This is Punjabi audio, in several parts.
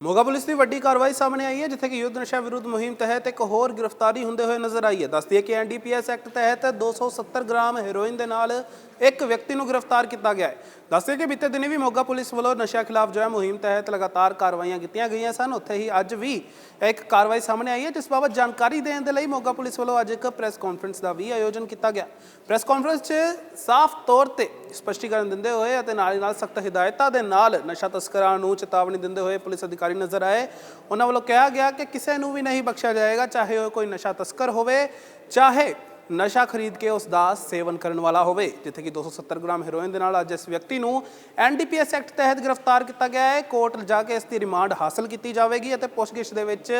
ਮੋਗਾ ਪੁਲਿਸ ਦੀ ਵੱਡੀ ਕਾਰਵਾਈ ਸਾਹਮਣੇ ਆਈ ਹੈ, ਜਿੱਥੇ ਕਿ ਯੁੱਧ ਨਸ਼ਾ ਵਿਰੁੱਧ ਮੁਹਿੰਮ ਤਹਿਤ ਇੱਕ ਹੋਰ ਗ੍ਰਿਫਤਾਰੀ ਹੁੰਦੇ ਹੋਏ ਨਜ਼ਰ ਆਈ ਹੈ। ਦੱਸਦੀ ਹੈ ਕਿ ਐਨਡੀਪੀਐਸ ਐਕਟ ਤਹਿਤ 270 ਗ੍ਰਾਮ ਹੈਰੋਇਨ ਦੇ ਨਾਲ ਇੱਕ ਵਿਅਕਤੀ ਨੂੰ ਗ੍ਰਿਫਤਾਰ ਕੀਤਾ ਗਿਆ ਹੈ। ਦੱਸਦੇ ਕਿ ਬੀਤੇ ਦਿਨੀ ਵੀ ਮੋਗਾ ਪੁਲਿਸ ਵੱਲੋਂ ਨਸ਼ਾ ਖਿਲਾਫ ਜੋ ਹੈ ਮੁਹਿੰਮ ਤਹਿਤ ਲਗਾਤਾਰ ਕਾਰਵਾਈਆਂ ਕੀਤੀਆਂ ਗਈਆਂ ਸਨ। ਉੱਥੇ ਹੀ ਅੱਜ ਵੀ ਇੱਕ ਕਾਰਵਾਈ ਸਾਹਮਣੇ ਆਈ ਹੈ, ਜਿਸ ਬਾਬਤ ਜਾਣਕਾਰੀ ਦੇਣ ਦੇ ਲਈ ਮੋਗਾ ਪੁਲਿਸ ਵੱਲੋਂ ਅੱਜ ਇੱਕ ਪ੍ਰੈਸ ਕਾਨਫਰੰਸ ਦਾ ਵੀ ਆਯੋਜਨ ਕੀਤਾ ਗਿਆ। ਪ੍ਰੈਸ ਕਾਨਫਰੰਸ 'ਚ ਸਾਫ਼ ਤੌਰ ਤੇ ਸਪਸ਼ਟੀਕਰਨ ਦਿੰਦੇ ਹੋਏ ਅਤੇ ਨਾਲ ਨਾਲ ਸਖਤ ਹਦਾਇਤਾਂ ਦੇ ਨਾਲ ਨਸ਼ਾ ਤਸਕਰਾਂ ਨੂੰ ਚੇਤਾਵਨੀ ਦਿੰਦੇ ਹੋਏ ਪੁਲਿਸ ਅਧਿਕਾਰੀ ਨਜ਼ਰ ਆਏ। ਉਹਨਾਂ ਵੱਲੋਂ ਕਿਹਾ ਗਿਆ ਕਿ ਕਿਸੇ ਨੂੰ ਵੀ ਨਹੀਂ ਬਖਸ਼ਿਆ ਜਾਏਗਾ, ਚਾਹੇ ਉਹ ਕੋਈ ਨਸ਼ਾ ਤਸਕਰ ਹੋਵੇ, ਚਾਹੇ ਨਸ਼ਾ ਖਰੀਦ ਕੇ ਉਸ ਦਾ ਸੇਵਨ ਕਰਨ ਵਾਲਾ ਹੋਵੇ, ਜਿੱਥੇ ਕਿ 270 ਗ੍ਰਾਮ ਹੈਰੋਇਨ ਦੇ ਨਾਲ ਅੱਜ ਇਸ ਵਿਅਕਤੀ ਨੂੰ ਐਨਡੀਪੀਐਸ ਐਕਟ ਤਹਿਤ ਗ੍ਰਿਫਤਾਰ ਕੀਤਾ ਗਿਆ ਹੈ। ਕੋਰਟ ਜਾ ਕੇ ਇਸ ਦੀ ਰਿਮਾਂਡ ਹਾਸਲ ਕੀਤੀ ਜਾਵੇਗੀ ਅਤੇ ਪੁੱਛਗਿੱਛ ਦੇ ਵਿੱਚ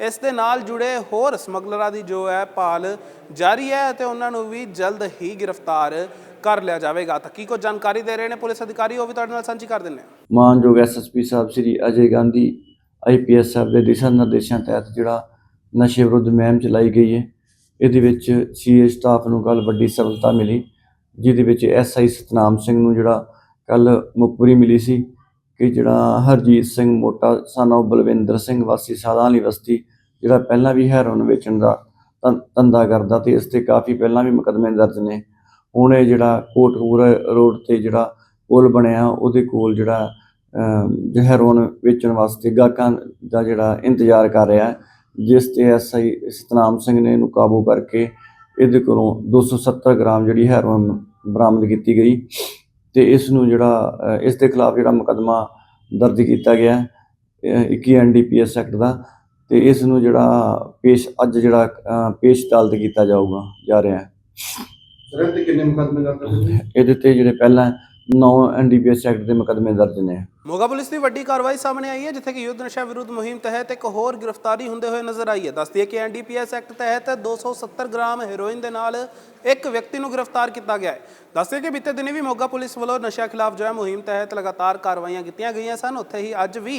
ਇਸ ਦੇ ਨਾਲ ਜੁੜੇ ਹੋਰ ਸਮਗਲਰਾਂ ਦੀ ਜੋ ਹੈ ਭਾਲ ਜਾਰੀ ਹੈ ਅਤੇ ਉਹਨਾਂ ਨੂੰ ਵੀ ਜਲਦ ਹੀ ਗ੍ਰਿਫਤਾਰ ਕਰ ਲਿਆ ਜਾਵੇਗਾ। ਤਾਂ ਕੀ ਕੋ ਜਾਣਕਾਰੀ ਦੇ ਰਹੇ ਨੇ ਪੁਲਿਸ ਅਧਿਕਾਰੀ? ਉਹ ਵੀ ਤੁਹਾਡੇ ਨਾਲ ਸਾਂਝੀ ਕਰ ਦਿੰਦੇ ਹਾਂ। ਮਾਨਯੋਗ ਐਸਐਸਪੀ ਸਾਹਿਬ ਸ੍ਰੀ ਅਜੇ ਗਾਂਧੀ ਆਈਪੀਐਸ ਸਾਹਿਬ ਦੇ ਦਿਸ਼ਾ ਨਿਰਦੇਸ਼ਾਂ ਤਹਿਤ ਜਿਹੜਾ ਨਸ਼ੇ ਵਿਰੁੱਧ ਮੁਹਿੰਮ ਚਲਾਈ ਗਈ ਹੈ ਇਹਦੇ ਵਿੱਚ ਸੀਏ ਸਟਾਫ ਨੂੰ ਕੱਲ ਵੱਡੀ ਸਫਲਤਾ ਮਿਲੀ, ਜਿਹਦੇ ਵਿੱਚ ਐਸਆਈ ਸਤਨਾਮ ਸਿੰਘ ਨੂੰ ਜਿਹੜਾ ਕੱਲ ਮੁਖਬਰੀ ਮਿਲੀ ਸੀ ਕਿ ਜਿਹੜਾ ਹਰਜੀਤ ਸਿੰਘ ਮੋਟਾ ਸਾਨੂੰ ਬਲਵਿੰਦਰ ਸਿੰਘ ਵਾਸੀ ਸਾਦਾਂ ਵਾਲੀ ਬਸਤੀ, ਜਿਹੜਾ ਪਹਿਲਾਂ ਵੀ ਹੈਰੋਨ ਵੇਚਣ ਦਾ ਧੰ- ਧੰਦਾ ਕਰਦਾ ਤੇ ਇਸ ਤੇ ਕਾਫੀ ਪਹਿਲਾਂ ਵੀ ਮੁਕੱਦਮੇ ਦਰਜ ਨੇ। ਹੁਣ ਇਹ ਜਿਹੜਾ ਕੋਟਕਪੂਰਾ ਰੋਡ ਤੇ ਜਿਹੜਾ ਪੁਲ ਬਣਿਆ, ਉਹਦੇ ਕੋਲ ਜਿਹੜਾ ਹੈਰੋਨ ਵੇਚਣ ਵਾਸਤੇ ਗਾਹਕਾਂ ਦਾ ਜਿਹੜਾ ਇੰਤਜ਼ਾਰ ਕਰ ਰਿਹਾ ਹੈ। ਜਿਸ ਤੇ ਐਸਆਈ ਸਤਨਾਮ ਸਿੰਘ ਨੇ ਇਹਨੂੰ ਕਾਬੂ ਕਰਕੇ ਇਹਦੇ ਕੋਲੋਂ 270 ਗ੍ਰਾਮ ਜਿਹੜੀ ਹੈਰੋਨ ਬਰਾਮਦ ਕੀਤੀ ਗਈ ਤੇ ਇਸ ਨੂੰ ਜਿਹੜਾ ਇਸ ਦੇ ਖਿਲਾਫ ਜਿਹੜਾ ਮੁਕੱਦਮਾ ਦਰਜ ਕੀਤਾ ਗਿਆ ਹੈ, ਅ, 21 ਐਨਡੀਪੀਐਸ ਐਕਟ ਦਾ ਤੇ ਇਸ ਨੂੰ ਜਿਹੜਾ ਪੇਸ਼ ਅੱਜ ਜਿਹੜਾ ਪੇਸ਼ ਅਦਾਲਤ ਕੀਤਾ ਜਾਊਗਾ ਜਾ ਰਿਹਾ ਹੈ। ਸਰ ਤੇ ਕਿੰਨੇ ਮੁਕੱਦਮੇ ਦਰਜ ਇਹਦੇ ਤੇ ਜਿਹੜੇ ਪਹਿਲਾਂ 9 ਐਨਡੀਪੀਐਸ ਐਕਟ ਦੇ ਮੁਕੱਦਮੇ ਦਰਜ ਨੇ। ਮੋਗਾ ਪੁਲਿਸ ਦੀ ਵੱਡੀ ਕਾਰਵਾਈ ਸਾਹਮਣੇ ਆਈ ਹੈ, ਜਿੱਥੇ ਕਿ ਯੁੱਧ ਨਸ਼ਾ ਵਿਰੁੱਧ ਮੁਹਿੰਮ ਤਹਿਤ ਇੱਕ ਹੋਰ ਗ੍ਰਿਫਤਾਰੀ ਹੁੰਦੇ ਹੋਏ ਨਜ਼ਰ ਆਈ ਹੈ। ਦੱਸਦੀ ਹੈ ਕਿ ਐਨਡੀਪੀਐਸ ਐਕਟ ਤਹਿਤ 270 ਗ੍ਰਾਮ ਹੈਰੋਇਨ ਦੇ ਨਾਲ ਇੱਕ ਵਿਅਕਤੀ ਨੂੰ ਗ੍ਰਿਫਤਾਰ ਕੀਤਾ ਗਿਆ ਹੈ। ਦੱਸਦੇ ਕਿ ਬੀਤੇ ਦਿਨੀ ਵੀ ਮੋਗਾ ਪੁਲਿਸ ਵੱਲੋਂ ਨਸ਼ਾ ਖਿਲਾਫ ਜੋ ਹੈ ਮੁਹਿੰਮ ਤਹਿਤ ਲਗਾਤਾਰ ਕਾਰਵਾਈਆਂ ਕੀਤੀਆਂ ਗਈਆਂ ਸਨ। ਉੱਥੇ ਹੀ ਅੱਜ ਵੀ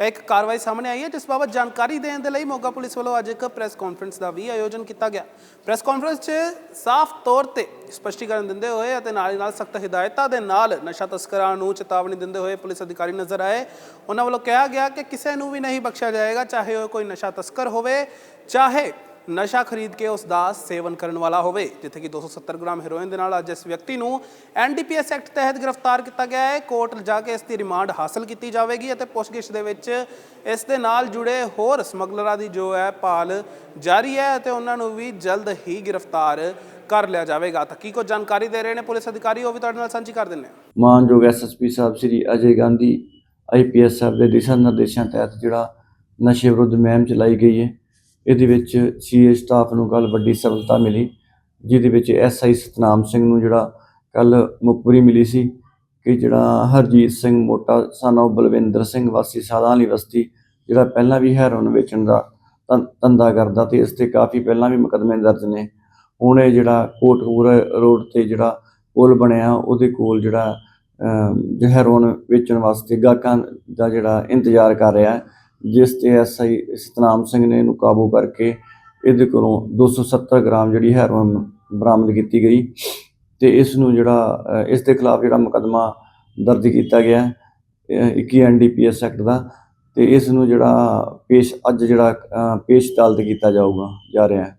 ਇੱਕ ਕਾਰਵਾਈ ਸਾਹਮਣੇ ਆਈ ਹੈ, ਜਿਸ ਬਾਬਤ ਜਾਣਕਾਰੀ ਦੇਣ ਦੇ ਲਈ ਮੋਗਾ ਪੁਲਿਸ ਵੱਲੋਂ ਅੱਜ ਇੱਕ ਪ੍ਰੈਸ ਕਾਨਫਰੰਸ ਦਾ ਵੀ ਆਯੋਜਨ ਕੀਤਾ ਗਿਆ। ਪ੍ਰੈਸ ਕਾਨਫਰੰਸ 'ਚ ਸਾਫ਼ ਤੌਰ ਤੇ ਸਪਸ਼ਟੀਕਰਨ ਦਿੰਦੇ ਹੋਏ ਅਤੇ ਨਾਲ ਹੀ ਨਾਲ ਸਖਤ ਹਦਾਇਤਾਂ ਦੇ ਨਾਲ ਨਸ਼ਾ ਤਸਕਰਾਂ ਨੂੰ ਚੇਤਾਵਨੀ ਦਿੰਦੇ ਹੋਏ ਪੁਲਿਸ ਅਧਿਕਾਰੀ ਨਜ਼ਰ ਆਏ ਉਹਨਾਂ ਵੱਲੋਂ ਕਿਹਾ ਗਿਆ ਕਿ ਕਿਸੇ ਨੂੰ ਵੀ ਨਹੀਂ ਬਖਸ਼ਿਆ ਜਾਏਗਾ ਚਾਹੇ ਉਹ ਕੋਈ ਨਸ਼ਾ ਤਸਕਰ ਹੋਵੇ ਚਾਹੇ ਨਸ਼ਾ ਖਰੀਦ ਕੇ ਉਸ ਦਾ ਸੇਵਨ ਕਰਨ ਵਾਲਾ ਹੋਵੇ ਜਿੱਥੇ ਕਿ 270 ਗ੍ਰਾਮ ਹੈਰੋਇਨ ਦੇ ਨਾਲ ਅੱਜ ਇਸ ਵਿਅਕਤੀ ਨੂੰ ਐਨਡੀਪੀਐਸ ਐਕਟ ਤਹਿਤ ਗ੍ਰਿਫਤਾਰ ਕੀਤਾ ਗਿਆ ਹੈ ਕੋਰਟ ਜਾ ਕੇ ਇਸ ਦੀ ਰਿਮਾਂਡ ਹਾਸਲ ਕੀਤੀ ਜਾਵੇਗੀ ਅਤੇ ਪੁੱਛਗਿੱਛ ਦੇ ਵਿੱਚ ਇਸ ਦੇ ਨਾਲ ਜੁੜੇ ਹੋਰ ਸਮਗਲਰਾਂ ਦੀ ਜੋ ਹੈ ਭਾਲ ਜਾਰੀ ਹੈ ਅਤੇ ਉਹਨਾਂ ਨੂੰ ਵੀ ਜਲਦ ਹੀ ਗ੍ਰਿਫਤਾਰ ਕਰ ਲਿਆ ਜਾਵੇਗਾ। ਤਾਂ ਕੀ ਕੋ ਜਾਣਕਾਰੀ ਦੇ ਰਹੇ ਨੇ ਪੁਲਿਸ ਅਧਿਕਾਰੀ? ਉਹ ਵੀ ਤੁਹਾਡੇ ਨਾਲ ਸਾਂਝੀ ਕਰ ਦਿੰਦੇ ਹਾਂ। ਮਾਨਯੋਗ ਐਸਐਸਪੀ ਸਾਹਿਬ ਸ੍ਰੀ ਅਜੇ ਗਾਂਧੀ ਆਈਪੀਐਸ ਸਾਹਿਬ ਦੇ ਦਿਸ਼ਾ ਨਿਰਦੇਸ਼ਾਂ ਤਹਿਤ ਜਿਹੜਾ ਨਸ਼ੇ ਵਿਰੁੱਧ ਮੁਹਿੰਮ ਚਲਾਈ ਗਈ ਹੈ, ਇਹਦੇ ਵਿੱਚ ਸੀਏ ਸਟਾਫ ਨੂੰ ਕੱਲ ਵੱਡੀ ਸਫਲਤਾ ਮਿਲੀ, ਜਿਹਦੇ ਵਿੱਚ ਐਸਆਈ ਸਤਨਾਮ ਸਿੰਘ ਨੂੰ ਜਿਹੜਾ ਕੱਲ ਮੁਕਬਰੀ ਮਿਲੀ ਸੀ ਕਿ ਜਿਹੜਾ ਹਰਜੀਤ ਸਿੰਘ ਮੋਟਾ, ਸਾਨੂੰ ਬਲਵਿੰਦਰ ਸਿੰਘ ਵਾਸੀ ਸਾਦਾਂ ਵਾਲੀ ਬਸਤੀ, ਜਿਹੜਾ ਪਹਿਲਾਂ ਵੀ ਹੈਰੋਨ ਵੇਚਣ ਦਾ ਧੰ- ਧੰਦਾ ਕਰਦਾ ਤੇ ਇਸ ਤੇ ਕਾਫੀ ਪਹਿਲਾਂ ਵੀ ਮੁਕੱਦਮੇ ਦਰਜ ਨੇ। ਹੁਣ ਜਿਹੜਾ ਕੋਟਕਪੂਰਾ ਰੋਡ ਤੇ ਜਿਹੜਾ ਪੁਲ ਬਣਿਆ ਉਹਦੇ ਕੋਲ ਜਿਹੜਾ ਅਮ, ਵੇਚਣ ਵਾਸਤੇ ਗਾਹਕਾਂ ਦਾ ਜਿਹੜਾ ਇੰਤਜ਼ਾਰ ਕਰ ਰਿਹਾ ਜਿਸ ਤੇ ਐਸਆਈ ਸਤਨਾਮ ਸਿੰਘ ਨੇ ਇਹਨੂੰ ਕਾਬੂ ਕਰਕੇ ਇਹਦੇ ਕੋਲੋਂ 270 ਗ੍ਰਾਮ ਜਿਹੜੀ ਹੈਰੋਨ ਬਰਾਮਦ ਕੀਤੀ ਗਈ ਤੇ ਇਸ ਨੂੰ ਜਿਹੜਾ ਇਸ ਦੇ ਖਿਲਾਫ ਜਿਹੜਾ ਮੁਕੱਦਮਾ ਦਰਜ ਕੀਤਾ ਗਿਆ ਹੈ, ਅ, 21 ਐਨਡੀਪੀਐਸ ਐਕਟ ਦਾ ਤੇ ਇਸ ਨੂੰ ਜਿਹੜਾ ਪੇਸ਼ ਅੱਜ ਜਿਹੜਾ ਪੇਸ਼ ਅਦਾਲਤ ਕੀਤਾ ਜਾਊਗਾ ਜਾ ਰਿਹਾ ਹੈ।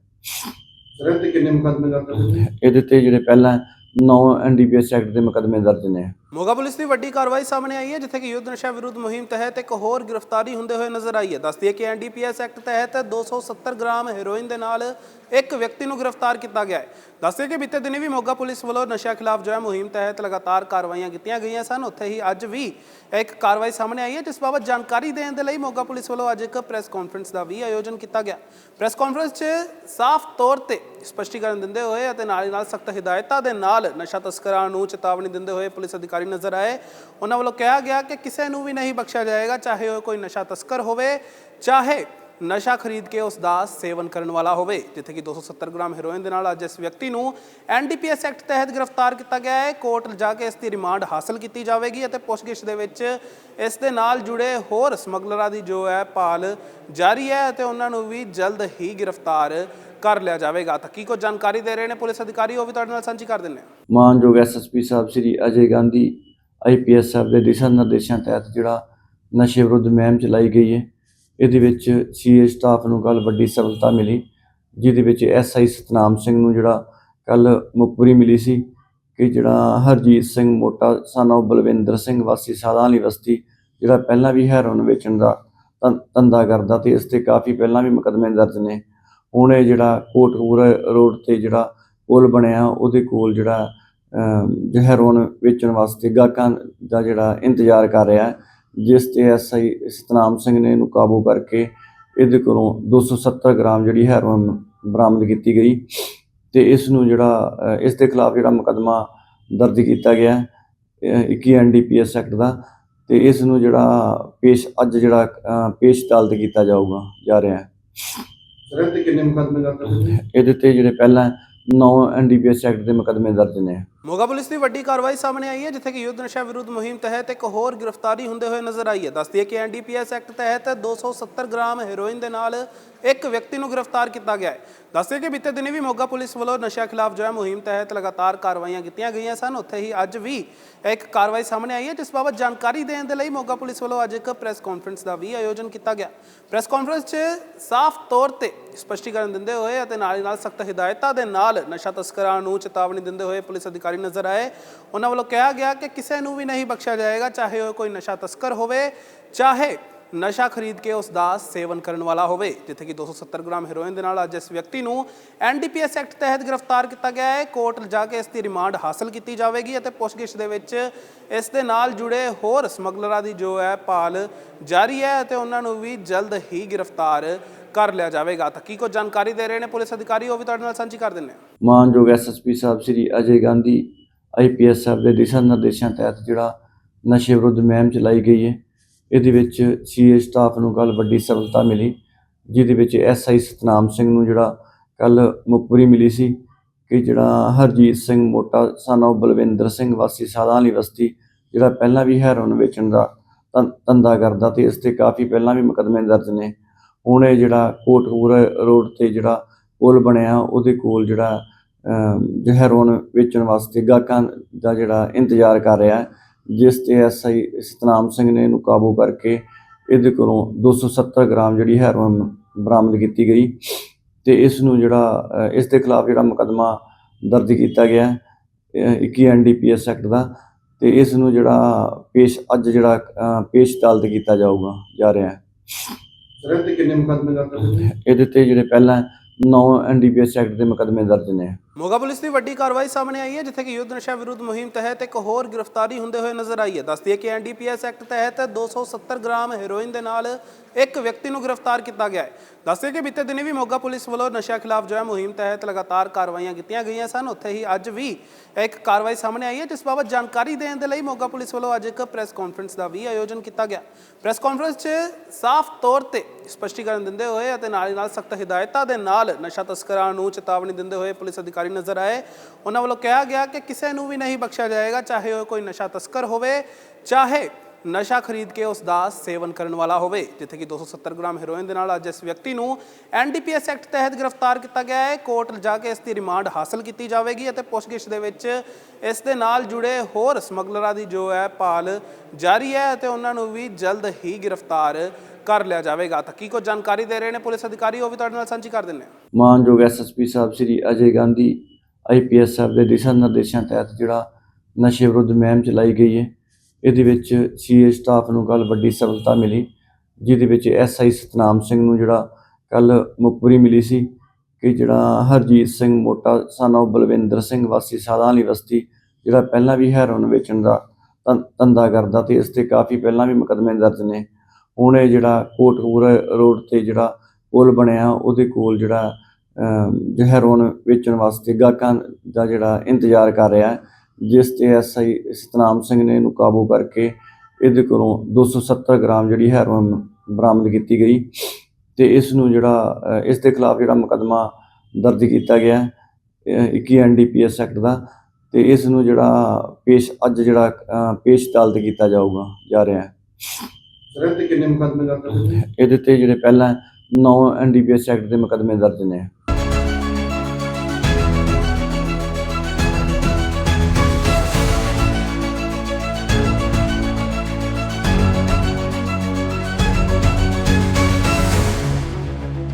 ਸਰ ਤੇ ਕਿੰਨੇ ਮੁਕੱਦਮੇ ਦਰਜ ਹੋਏ ਇਹਦੇ ਤੇ ਜਿਹੜੇ ਪਹਿਲਾਂ 9 ਐਨਡੀਪੀਐਸ ਐਕਟ ਦੇ ਮੁਕੱਦਮੇ ਦਰਜ ਨੇ। ਮੋਗਾ ਪੁਲਿਸ ਦੀ ਵੱਡੀ ਕਾਰਵਾਈ ਸਾਹਮਣੇ ਆਈ ਹੈ, ਜਿੱਥੇ ਕਿ ਯੁੱਧ ਨਸ਼ਾ ਵਿਰੁੱਧ ਮੁਹਿੰਮ ਤਹਿਤ ਇੱਕ ਹੋਰ ਗ੍ਰਿਫਤਾਰੀ ਹੁੰਦੇ ਹੋਏ ਨਜ਼ਰ ਆਈ ਹੈ। ਦੱਸਦੀ ਹੈ ਕਿ ਐਨਡੀਪੀਐਸ ਐਕਟ ਤਹਿਤ 270 ਗ੍ਰਾਮ ਹੈਰੋਇਨ ਦੇ ਨਾਲ ਇੱਕ ਵਿਅਕਤੀ ਨੂੰ ਗ੍ਰਿਫਤਾਰ ਕੀਤਾ ਗਿਆ ਹੈ। ਦੱਸਦੇ ਕਿ ਬੀਤੇ ਦਿਨੀ ਵੀ ਮੋਗਾ ਪੁਲਿਸ ਵੱਲੋਂ ਨਸ਼ਾ ਖਿਲਾਫ ਜੋ ਹੈ ਮੁਹਿੰਮ ਤਹਿਤ ਲਗਾਤਾਰ ਕਾਰਵਾਈਆਂ ਕੀਤੀਆਂ ਗਈਆਂ ਸਨ। ਉੱਥੇ ਹੀ ਅੱਜ ਵੀ ਇੱਕ ਕਾਰਵਾਈ ਸਾਹਮਣੇ ਆਈ ਹੈ, ਜਿਸ ਬਾਬਤ ਜਾਣਕਾਰੀ ਦੇਣ ਦੇ ਲਈ ਮੋਗਾ ਪੁਲਿਸ ਵੱਲੋਂ ਅੱਜ ਇੱਕ ਪ੍ਰੈਸ ਕਾਨਫਰੰਸ ਦਾ ਵੀ ਆਯੋਜਨ ਕੀਤਾ ਗਿਆ। ਪ੍ਰੈਸ ਕਾਨਫਰੰਸ 'ਚ ਸਾਫ਼ ਤੌਰ ਤੇ ਸਪਸ਼ਟੀਕਰਨ ਦਿੰਦੇ ਹੋਏ ਅਤੇ ਨਾਲ ਹੀ ਨਾਲ ਸਖਤ ਹਦਾਇਤਾਂ ਦੇ ਨਾਲ ਨਸ਼ਾ ਤਸਕਰਾਂ ਨੂੰ ਚੇਤਾਵਨੀ ਦਿੰਦੇ ਹੋਏ ਪੁਲਿਸ ਅਧਿਕਾਰੀ ਨਜ਼ਰ ਆਏ ਉਹਨਾਂ ਵੱਲੋਂ ਕਿਹਾ ਗਿਆ ਕਿ ਕਿਸੇ ਨੂੰ ਵੀ ਨਹੀਂ ਬਖਸ਼ਿਆ ਜਾਏਗਾ ਚਾਹੇ ਉਹ ਕੋਈ ਨਸ਼ਾ ਤਸਕਰ ਹੋਵੇ ਚਾਹੇ ਨਸ਼ਾ ਖਰੀਦ ਕੇ ਉਸ ਦਾ ਸੇਵਨ ਕਰਨ ਵਾਲਾ ਹੋਵੇ ਜਿੱਥੇ ਕਿ 270 ਗ੍ਰਾਮ ਹੈਰੋਇਨ ਦੇ ਨਾਲ ਅੱਜ ਇਸ ਵਿਅਕਤੀ ਨੂੰ ਐਨਡੀਪੀਐਸ ਐਕਟ ਤਹਿਤ ਗ੍ਰਿਫਤਾਰ ਕੀਤਾ ਗਿਆ ਹੈ ਕੋਰਟ ਜਾ ਕੇ ਇਸ ਦੀ ਰਿਮਾਂਡ ਹਾਸਲ ਕੀਤੀ ਜਾਵੇਗੀ ਅਤੇ ਪੁੱਛਗਿੱਛ ਦੇ ਵਿੱਚ ਇਸ ਦੇ ਨਾਲ ਜੁੜੇ ਹੋਰ ਸਮਗਲਰਾਂ ਦੀ ਜੋ ਹੈ ਭਾਲ ਜਾਰੀ ਹੈ ਅਤੇ ਉਹਨਾਂ ਨੂੰ ਵੀ ਜਲਦ ਹੀ ਗ੍ਰਿਫਤਾਰ ਕਰ ਲਿਆ ਜਾਵੇਗਾ। ਤਾਂ ਕੀ ਕੁਝ ਜਾਣਕਾਰੀ ਦੇ ਰਹੇ ਨੇ ਪੁਲਿਸ ਅਧਿਕਾਰੀ? ਉਹ ਵੀ ਤੁਹਾਡੇ ਨਾਲ ਸਾਂਝੀ ਕਰ ਦਿੰਦੇ ਹਾਂ ਮਾਨਯੋਗ ਐਸਐਸਪੀ ਸਾਹਿਬ ਸ੍ਰੀ ਅਜੇ ਗਾਂਧੀ ਆਈਪੀਐਸ ਸਾਹਿਬ ਦੇ ਦਿਸ਼ਾ ਨਿਰਦੇਸ਼ਾਂ ਤਹਿਤ ਜਿਹੜਾ ਨਸ਼ੇ ਵਿਰੁੱਧ ਮੁਹਿੰਮ ਚਲਾਈ ਗਈ ਹੈ, ਇਹਦੇ ਵਿੱਚ ਸੀਏ ਸਟਾਫ ਨੂੰ ਕੱਲ ਵੱਡੀ ਸਫਲਤਾ ਮਿਲੀ, ਜਿਹਦੇ ਵਿੱਚ ਐਸਆਈ ਸਤਨਾਮ ਸਿੰਘ ਨੂੰ ਜਿਹੜਾ ਕੱਲ ਮੁਕਬਰੀ ਮਿਲੀ ਸੀ ਕਿ ਜਿਹੜਾ ਹਰਜੀਤ ਸਿੰਘ ਮੋਟਾ ਸਾਨੂੰ ਬਲਵਿੰਦਰ ਸਿੰਘ ਵਾਸੀ ਸਾਲਾਂ ਵਾਲੀ ਬਸਤੀ, ਜਿਹੜਾ ਪਹਿਲਾਂ ਵੀ ਹੈਰੋਨ ਵੇਚਣ ਦਾ ਧੰ- ਧੰਦਾ ਕਰਦਾ ਤੇ ਇਸ ਤੇ ਕਾਫੀ ਪਹਿਲਾਂ ਵੀ ਮੁਕੱਦਮੇ ਦਰਜ ਨੇ। ਹੁਣ ਜਿਹੜਾ ਕੋਟਕਪੂਰਾ ਰੋਡ ਤੇ ਜਿਹੜਾ ਪੁਲ ਬਣਿਆ ਉਹਦੇ ਕੋਲ ਜਿਹੜਾ ਅਮ, ਹੈਰੋਨ ਵੇਚਣ ਵਾਸਤੇ ਗਾਹਕਾਂ ਦਾ ਜਿਹੜਾ ਇੰਤਜ਼ਾਰ ਕਰ ਰਿਹਾ ਜਿਸ ਤੇ ਐਸਆਈ ਸਤਨਾਮ ਸਿੰਘ ਨੇ ਇਹਨੂੰ ਕਾਬੂ ਕਰਕੇ ਇਹਦੇ ਕੋਲੋਂ 270 ਗ੍ਰਾਮ ਜਿਹੜੀ ਹੈਰੋਨ ਬਰਾਮਦ ਕੀਤੀ ਗਈ ਤੇ ਇਸ ਨੂੰ ਜਿਹੜਾ ਇਸ ਦੇ ਖਿਲਾਫ ਜਿਹੜਾ ਮੁਕੱਦਮਾ ਦਰਜ ਕੀਤਾ ਗਿਆ ਹੈ, ਅ, 21 ਐਨਡੀਪੀਐਸ ਐਕਟ ਦਾ ਤੇ ਇਸ ਨੂੰ ਜਿਹੜਾ ਪੇਸ਼ ਅੱਜ ਜਿਹੜਾ ਪੇਸ਼ ਅਦਾਲਤ ਕੀਤਾ ਜਾਊਗਾ ਜਾ ਰਿਹਾ ਹੈ। ਸਰ ਇਹ ਤੇ ਕਿੰਨੇ ਮੁਕਦਮੇ ਦਰਜ ਨੇ? ਇਹਦੇ ਤੇ ਜਿਹੜੇ ਪਹਿਲਾਂ 9 ਐਨਡੀਪੀਐਸ ਐਕਟ ਦੇ ਮੁਕੱਦਮੇ ਦਰਜ ਨੇ। ਮੋਗਾ ਪੁਲਿਸ ਦੀ ਵੱਡੀ ਕਾਰਵਾਈ ਸਾਹਮਣੇ ਆਈ ਹੈ ਜਿੱਥੇ ਕਿ ਯੁੱਧ ਨਸ਼ਾ ਵਿਰੁੱਧ ਮੁਹਿੰਮ ਤਹਿਤ ਇੱਕ ਹੋਰ ਗ੍ਰਿਫਤਾਰੀ ਹੁੰਦੇ ਹੋਏ ਨਜ਼ਰ ਆਈ ਹੈ। ਦੱਸਦੀ ਹੈ ਕਿ ਐਨਡੀਪੀਐਸ ਐਕਟ ਤਹਿਤ 270 ਗ੍ਰਾਮ ਹੈਰੋਇਨ ਦੇ ਨਾਲ ਇੱਕ ਵਿਅਕਤੀ ਨੂੰ ਗ੍ਰਿਫਤਾਰ ਕੀਤਾ ਗਿਆ ਹੈ। ਦੱਸਦੇ ਕਿ ਬੀਤੇ ਦਿਨੀ ਵੀ ਮੋਗਾ ਪੁਲਿਸ ਵੱਲੋਂ ਨਸ਼ਾ ਖਿਲਾਫ ਜੋ ਹੈ ਮੁਹਿੰਮ ਤਹਿਤ ਲਗਾਤਾਰ ਕਾਰਵਾਈਆਂ ਕੀਤੀਆਂ ਗਈਆਂ ਸਨ। ਉੱਥੇ ਹੀ ਅੱਜ ਵੀ ਇੱਕ ਕਾਰਵਾਈ ਸਾਹਮਣੇ ਆਈ ਹੈ, ਜਿਸ ਬਾਬਤ ਜਾਣਕਾਰੀ ਦੇਣ ਦੇ ਲਈ ਮੋਗਾ ਪੁਲਿਸ ਵੱਲੋਂ ਅੱਜ ਇੱਕ ਪ੍ਰੈਸ ਕਾਨਫਰੰਸ ਦਾ ਵੀ ਆਯੋਜਨ ਕੀਤਾ ਗਿਆ। ਪ੍ਰੈਸ ਕਾਨਫਰੰਸ 'ਚ ਸਾਫ਼ ਤੌਰ ਤੇ ਸਪਸ਼ਟੀਕਰਨ ਦਿੰਦੇ ਹੋਏ ਅਤੇ ਨਾਲ ਹੀ ਨਾਲ ਸਖਤ ਹਦਾਇਤਾਂ ਦੇ ਨਾਲ ਨਸ਼ਾ ਤਸਕਰਾਂ ਨੂੰ ਚੇਤਾਵਨੀ ਦਿੰਦੇ ਹੋਏ ਪੁਲਿਸ ਅਧਿਕਾਰੀ ਨਜ਼ਰ ਆਏ। ਉਹਨਾਂ ਵੱਲੋਂ ਕਿਹਾ ਗਿਆ ਕਿ ਕਿਸੇ ਨੂੰ ਵੀ ਨਹੀਂ ਬਖਸ਼ਿਆ ਜਾਏਗਾ, ਚਾਹੇ ਉਹ ਕੋਈ ਨਸ਼ਾ ਤਸਕਰ ਹੋਵੇ, ਚਾਹੇ ਨਸ਼ਾ ਖਰੀਦ ਕੇ ਉਸ ਦਾ ਸੇਵਨ ਕਰਨ ਵਾਲਾ ਹੋਵੇ, ਜਿੱਥੇ ਕਿ 270 ਗ੍ਰਾਮ ਹੈਰੋਇਨ ਦੇ ਨਾਲ ਅੱਜ ਇਸ ਵਿਅਕਤੀ ਨੂੰ ਐਨਡੀਪੀਐਸ ਐਕਟ ਤਹਿਤ ਗ੍ਰਿਫਤਾਰ ਕੀਤਾ ਗਿਆ ਹੈ। ਕੋਰਟ ਜਾ ਕੇ ਇਸ ਦੀ ਰਿਮਾਂਡ ਹਾਸਲ ਕੀਤੀ ਜਾਵੇਗੀ ਅਤੇ ਪੁੱਛਗਿੱਛ ਦੇ ਵਿੱਚ ਇਸ ਦੇ ਨਾਲ ਜੁੜੇ ਹੋਰ ਸਮਗਲਰਾਂ ਦੀ ਜੋ ਹੈ ਭਾਲ ਜਾਰੀ ਹੈ ਅਤੇ ਉਹਨਾਂ ਨੂੰ ਵੀ ਜਲਦ ਹੀ ਗ੍ਰਿਫਤਾਰ ਕਰ ਲਿਆ ਜਾਵੇਗਾ। ਤਾਂ ਕੀ ਕੁਝ ਜਾਣਕਾਰੀ ਦੇ ਰਹੇ ਨੇ ਪੁਲਿਸ ਅਧਿਕਾਰੀ, ਉਹ ਵੀ ਤੁਹਾਡੇ ਨਾਲ ਸਾਂਝੀ ਕਰ ਦਿੰਦੇ ਹਾਂ। ਮਾਨਯੋਗ ਐਸਐਸਪੀ ਸਾਹਿਬ ਸ੍ਰੀ ਅਜੇ ਗਾਂਧੀ ਆਈਪੀਐਸ ਸਾਹਿਬ ਦੇ ਦਿਸ਼ਾ ਨਿਰਦੇਸ਼ਾਂ ਤਹਿਤ ਜਿਹੜਾ ਨਸ਼ੇ ਵਿਰੁੱਧ ਮੁਹਿੰਮ ਚਲਾਈ ਗਈ ਹੈ ਇਹਦੇ ਵਿੱਚ ਸੀਏ ਸਟਾਫ ਨੂੰ ਕੱਲ ਵੱਡੀ ਸਫਲਤਾ ਮਿਲੀ ਜਿਹਦੇ ਵਿੱਚ ਐਸਆਈ ਸਤਨਾਮ ਸਿੰਘ ਨੂੰ ਜਿਹੜਾ ਕੱਲ ਮੁਕਬਰੀ ਮਿਲੀ ਸੀ ਕਿ ਜਿਹੜਾ ਹਰਜੀਤ ਸਿੰਘ ਮੋਟਾ ਸਾਨੂੰ ਬਲਵਿੰਦਰ ਸਿੰਘ ਵਾਸੀ ਸਾਲਾਂ ਵਾਲੀ ਬਸਤੀ ਜਿਹੜਾ ਪਹਿਲਾਂ ਵੀ ਹੈਰੋਨ ਵੇਚਣ ਦਾ ਧੰਦਾ ਕਰਦਾ ਤੇ ਇਸ ਤੇ ਕਾਫੀ ਪਹਿਲਾਂ ਵੀ ਮੁਕੱਦਮੇ ਦਰਜ ਨੇ। ਹੁਣ ਇਹ ਜਿਹੜਾ ਕੋਟਕਪੂਰਾ ਰੋਡ ਤੇ ਜਿਹੜਾ ਪੁਲ ਬਣਿਆ ਉਹਦੇ ਕੋਲ ਜਿਹੜਾ ਹੈਰੋਨ ਵੇਚਣ ਵਾਸਤੇ ਗਾਹਕਾਂ ਦਾ ਜਿਹੜਾ ਇੰਤਜ਼ਾਰ ਕਰ ਰਿਹਾ ਹੈ, ਜਿਸ ਤੇ ਐਸਆਈ ਸਤਨਾਮ ਸਿੰਘ ਨੇ ਇਹਨੂੰ ਕਾਬੂ ਕਰਕੇ ਇਹਦੇ ਕੋਲੋਂ 270 ਗ੍ਰਾਮ ਜਿਹੜੀ ਹੈਰੋਨ ਬਰਾਮਦ ਕੀਤੀ ਗਈ ਤੇ ਇਸ ਨੂੰ ਜਿਹੜਾ ਇਸ ਦੇ ਖਿਲਾਫ ਜਿਹੜਾ ਮੁਕੱਦਮਾ ਦਰਜ ਕੀਤਾ ਗਿਆ ਹੈ, ਅ, 21 ਐਨਡੀਪੀਐਸ ਐਕਟ ਦਾ ਤੇ ਇਸ ਨੂੰ ਜਿਹੜਾ ਪੇਸ਼ ਅੱਜ ਜਿਹੜਾ ਪੇਸ਼ ਅਦਾਲਤ ਕੀਤਾ ਜਾਊਗਾ ਜਾ ਰਿਹਾ ਹੈ। ਸਰ ਤੇ ਕਿੰਨੇ ਮੁਕਦਮੇ ਦਰਜ ਇਹਦੇ ਤੇ ਜਿਹੜੇ ਪਹਿਲਾਂ 9 ਐਨਡੀਪੀਐਸ ਐਕਟ ਦੇ ਮੁਕੱਦਮੇ ਦਰਜ ਨੇ। ਮੋਗਾ ਪੁਲਿਸ ਦੀ ਵੱਡੀ ਕਾਰਵਾਈ ਸਾਹਮਣੇ ਆਈ ਹੈ, ਜਿੱਥੇ ਕਿ ਯੁੱਧ ਨਸ਼ਾ ਵਿਰੁੱਧ ਮੁਹਿੰਮ ਤਹਿਤ ਇੱਕ ਹੋਰ ਗ੍ਰਿਫਤਾਰੀ ਹੁੰਦੇ ਹੋਏ ਨਜ਼ਰ ਆਈ ਹੈ। ਦੱਸਦੀ ਹੈ ਕਿ ਐਨਡੀਪੀਐਸ ਐਕਟ ਤਹਿਤ 270 ਗ੍ਰਾਮ ਹੈਰੋਇਨ ਦੇ ਨਾਲ ਇੱਕ ਵਿਅਕਤੀ ਨੂੰ ਗ੍ਰਿਫਤਾਰ ਕੀਤਾ ਗਿਆ ਹੈ। ਦੱਸਦੇ ਕਿ ਬੀਤੇ ਦਿਨੀ ਵੀ ਮੋਗਾ ਪੁਲਿਸ ਵੱਲੋਂ ਨਸ਼ਾ ਖਿਲਾਫ ਜੋ ਹੈ ਮੁਹਿੰਮ ਤਹਿਤ ਲਗਾਤਾਰ ਕਾਰਵਾਈਆਂ ਕੀਤੀਆਂ ਗਈਆਂ ਸਨ। ਉੱਥੇ ਹੀ ਅੱਜ ਵੀ ਇੱਕ ਕਾਰਵਾਈ ਸਾਹਮਣੇ ਆਈ ਹੈ, ਜਿਸ ਬਾਬਤ ਜਾਣਕਾਰੀ ਦੇਣ ਦੇ ਲਈ ਮੋਗਾ ਪੁਲਿਸ ਵੱਲੋਂ ਅੱਜ ਇੱਕ ਪ੍ਰੈਸ ਕਾਨਫਰੰਸ ਦਾ ਵੀ ਆਯੋਜਨ ਕੀਤਾ ਗਿਆ। ਪ੍ਰੈਸ ਕਾਨਫਰੰਸ 'ਚ ਸਾਫ਼ ਤੌਰ ਤੇ ਸਪਸ਼ਟੀਕਰਨ ਦਿੰਦੇ ਹੋਏ ਅਤੇ ਨਾਲ ਹੀ ਨਾਲ ਸਖਤ ਹਦਾਇਤਾਂ ਦੇ ਨਾਲ ਨਸ਼ਾ ਤਸਕਰਾਂ ਨੂੰ ਚੇਤਾਵਨੀ ਦਿੰਦੇ ਹੋਏ ਪੁਲਿਸ ਅਧਿਕਾਰੀ ਨਜ਼ਰ ਆਏ। ਉਹਨਾਂ ਵੱਲੋਂ ਕਿਹਾ ਗਿਆ ਕਿ ਕਿਸੇ ਨੂੰ ਵੀ ਨਹੀਂ ਬਖਸ਼ਿਆ ਜਾਏਗਾ, ਚਾਹੇ ਉਹ ਕੋਈ ਨਸ਼ਾ ਤਸਕਰ ਹੋਵੇ, ਚਾਹੇ ਨਸ਼ਾ ਖਰੀਦ ਕੇ ਉਸ ਦਾ ਸੇਵਨ ਕਰਨ ਵਾਲਾ ਹੋਵੇ। ਜਿੱਥੇ ਕਿ 270 ਗ੍ਰਾਮ ਹੈਰੋਇਨ ਦੇ ਨਾਲ ਅੱਜ ਇਸ ਵਿਅਕਤੀ ਨੂੰ ਐਨਡੀਪੀਐਸ ਐਕਟ ਤਹਿਤ ਗ੍ਰਿਫਤਾਰ ਕੀਤਾ ਗਿਆ ਹੈ। ਕੋਰਟ ਜਾ ਕੇ ਇਸ ਦੀ ਰਿਮਾਂਡ ਹਾਸਲ ਕੀਤੀ ਜਾਵੇਗੀ ਅਤੇ ਪੁੱਛਗਿੱਛ ਦੇ ਵਿੱਚ ਇਸ ਦੇ ਨਾਲ ਜੁੜੇ ਹੋਰ ਸਮਗਲਰਾਂ ਦੀ ਜੋ ਹੈ ਭਾਲ ਜਾਰੀ ਹੈ ਅਤੇ ਉਹਨਾਂ ਨੂੰ ਵੀ ਜਲਦ ਹੀ ਗ੍ਰਿਫਤਾਰ ਕਰ ਲਿਆ ਜਾਵੇਗਾ, ਤਾਂ ਕੀ ਕੁਝ ਜਾਣਕਾਰੀ ਦੇ ਰਹੇ ਨੇ ਪੁਲਿਸ ਅਧਿਕਾਰੀ? ਉਹ ਵੀ ਤੁਹਾਡੇ ਨਾਲ ਸਾਂਝੀ ਕਰ ਦਿੰਦੇ ਹਾਂ ਮਾਨਯੋਗ ਐਸਐਸਪੀ ਸਾਹਿਬ ਸ੍ਰੀ ਅਜੇ ਗਾਂਧੀ ਆਈਪੀਐਸ ਸਾਹਿਬ ਦੇ ਦਿਸ਼ਾ ਨਿਰਦੇਸ਼ਾਂ ਤਹਿਤ ਜਿਹੜਾ ਨਸ਼ੇ ਵਿਰੁੱਧ ਮੁਹਿੰਮ ਚਲਾਈ ਗਈ ਹੈ, ਇਹਦੇ ਵਿੱਚ ਸੀਏ ਸਟਾਫ ਨੂੰ ਕੱਲ ਵੱਡੀ ਸਫਲਤਾ ਮਿਲੀ, ਜਿਹਦੇ ਵਿੱਚ ਐਸਆਈ ਸਤਨਾਮ ਸਿੰਘ ਨੂੰ ਜਿਹੜਾ ਕੱਲ ਮੁਖਬਰੀ ਮਿਲੀ ਸੀ ਕਿ ਜਿਹੜਾ ਹਰਜੀਤ ਸਿੰਘ ਮੋਟਾ, ਸਾਨੂੰ ਬਲਵਿੰਦਰ ਸਿੰਘ ਵਾਸੀ ਸਾਲਾਂ ਵਾਲੀ ਬਸਤੀ, ਜਿਹੜਾ ਪਹਿਲਾਂ ਵੀ ਹੈਰੋਨ ਵੇਚਣ ਦਾ ਧੰ- ਧੰਦਾ ਕਰਦਾ ਤੇ ਇਸ ਤੇ ਕਾਫੀ ਪਹਿਲਾਂ ਵੀ ਮੁਕੱਦਮੇ ਦਰਜ ਨੇ। ਹੁਣ ਇਹ ਜਿਹੜਾ ਕੋਟਕਪੂਰਾ ਰੋਡ ਤੇ ਜਿਹੜਾ ਪੁਲ ਬਣਿਆ ਉਹਦੇ ਕੋਲ ਜਿਹੜਾ ਅਮ, ਵੇਚਣ ਵਾਸਤੇ ਗਾਹਕਾਂ ਦਾ ਜਿਹੜਾ ਇੰਤਜ਼ਾਰ ਕਰ ਰਿਹਾ ਹੈ, ਜਿਸ ਤੇ ਐਸਆਈ ਸਤਨਾਮ ਸਿੰਘ ਨੇ ਇਹਨੂੰ ਕਾਬੂ ਕਰਕੇ ਇਹਦੇ ਕੋਲੋਂ 270 ਗ੍ਰਾਮ ਜਿਹੜੀ ਹੈਰੋਨ ਬਰਾਮਦ ਕੀਤੀ ਗਈ ਤੇ ਇਸ ਨੂੰ ਜਿਹੜਾ ਇਸ ਦੇ ਖਿਲਾਫ ਜਿਹੜਾ ਮੁਕੱਦਮਾ ਦਰਜ ਕੀਤਾ ਗਿਆ ਹੈ, ਅ, 21 ਐਨਡੀਪੀਐਸ ਐਕਟ ਦਾ ਤੇ ਇਸ ਨੂੰ ਜਿਹੜਾ ਪੇਸ਼ ਅੱਜ ਜਿਹੜਾ ਪੇਸ਼ ਅਦਾਲਤ ਕੀਤਾ ਜਾਊਗਾ ਜਾ ਰਿਹਾ ਹੈ। ਸਰ ਤੇ ਕਿੰਨੇ ਮੁਕਦਮੇ ਦਰਜ ਨੇ? ਇਹਦੇ ਤੇ ਜਿਹੜੇ ਪਹਿਲਾਂ 9 ਐਨਡੀਪੀਐਸ ਐਕਟ ਦੇ ਮੁਕੱਦਮੇ ਦਰਜ ਨੇ।